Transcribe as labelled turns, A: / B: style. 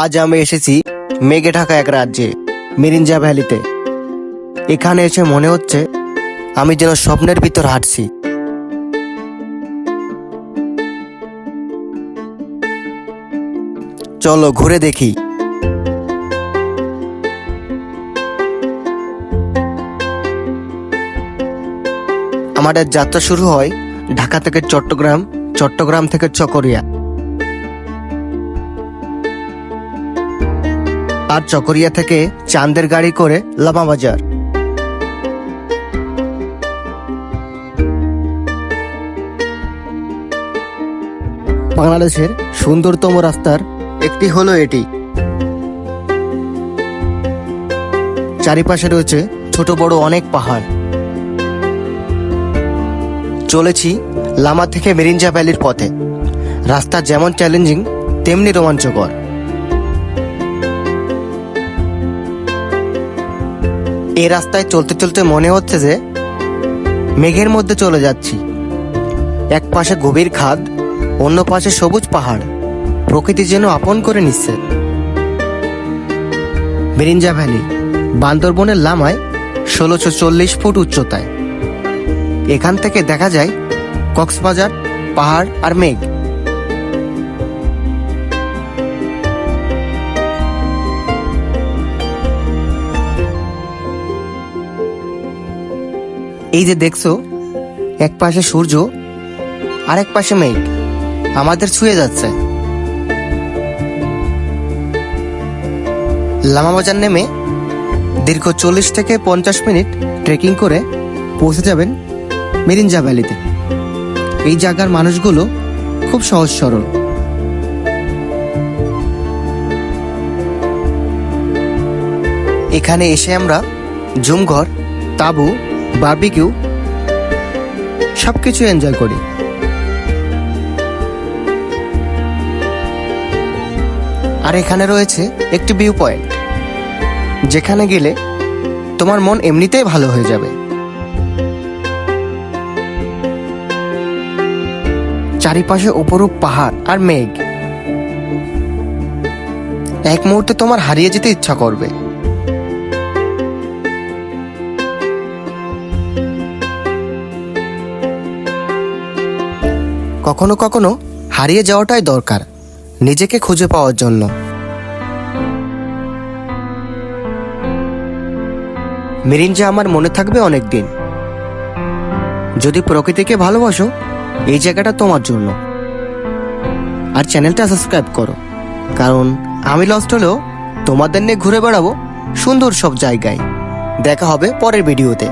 A: আজ আমি এসেছি মেঘে ঢাকা এক রাজ্যে, মিরিঞ্জা ভ্যালিতে। এখানে এসে মনে হচ্ছে আমি যেন স্বপ্নের ভিতর হাঁটছি। চলো ঘুরে দেখি। আমাদের যাত্রা শুরু হয় ঢাকা থেকে চট্টগ্রাম চট্টগ্রাম থেকে চকরিয়া। আর চকরিয়া থেকে চাঁদের গাড়ি করে লামাবাজার বাংলাদেশের সুন্দরতম রাস্তার একটি হলো এটি। চারিপাশে রয়েছে ছোট বড় অনেক পাহাড়। চলেছি লামা থেকে মেরিঞ্জা ভ্যালির পথে। রাস্তা যেমন চ্যালেঞ্জিং তেমনি রোমাঞ্চকর। এই রাস্তায় চলতে চলতে মনে হচ্ছে যে মেঘের মধ্যে চলে যাচ্ছি। এক পাশে গভীর খাদ, অন্য পাশে সবুজ পাহাড়। প্রকৃতি যেন আপন করে নিচ্ছে। মেরিঞ্জা ভ্যালি, বান্দরবনের লামায় ষোলোশো চল্লিশ ফুট উচ্চতায়। এখান থেকে দেখা যায় কক্সবাজার, পাহাড় আর মেঘ। এই যে দেখছ, এক পাশে সূর্য আর এক পাশে মেঘ। আমাদের ছুঁয়ে যাচ্ছে। লামাবাজার নেমে দীর্ঘ চল্লিশ থেকে পঞ্চাশ মিনিট ট্রেকিং করে পৌঁছে যাবেন মেরিঞ্জা ভ্যালিতে। এই জায়গার মানুষগুলো খুব সহজ সরল। এখানে এসে আমরা জুমঘর, তাবু বার্বিকিউ, সবকিছু এনজয় করি। আর এখানে রয়েছে একটি ভিউ পয়েন্ট, যেখানে গেলে তোমার মন এমনিতেই ভালো হয়ে যাবে। চারিপাশে উপরূপ পাহাড় আর মেঘ। এক মুহূর্তে তোমার হারিয়ে যেতে ইচ্ছা করবে। কখনো কখনো হারিয়ে যাওয়াটাই দরকার নিজেকে খুঁজে পাওয়ার জন্য। মিরিঞ্জা আমার মনে থাকবে অনেক দিন যদি প্রকৃতিকে ভালোবাসো, এই জায়গাটা তোমার জন্য। আর চ্যানেলটা সাবস্ক্রাইব করো, কারণ আমি লস্ট হলেও তোমাদের নিয়ে ঘুরে বেড়াবো সুন্দর সব জায়গায়। দেখা হবে পরের ভিডিওতে।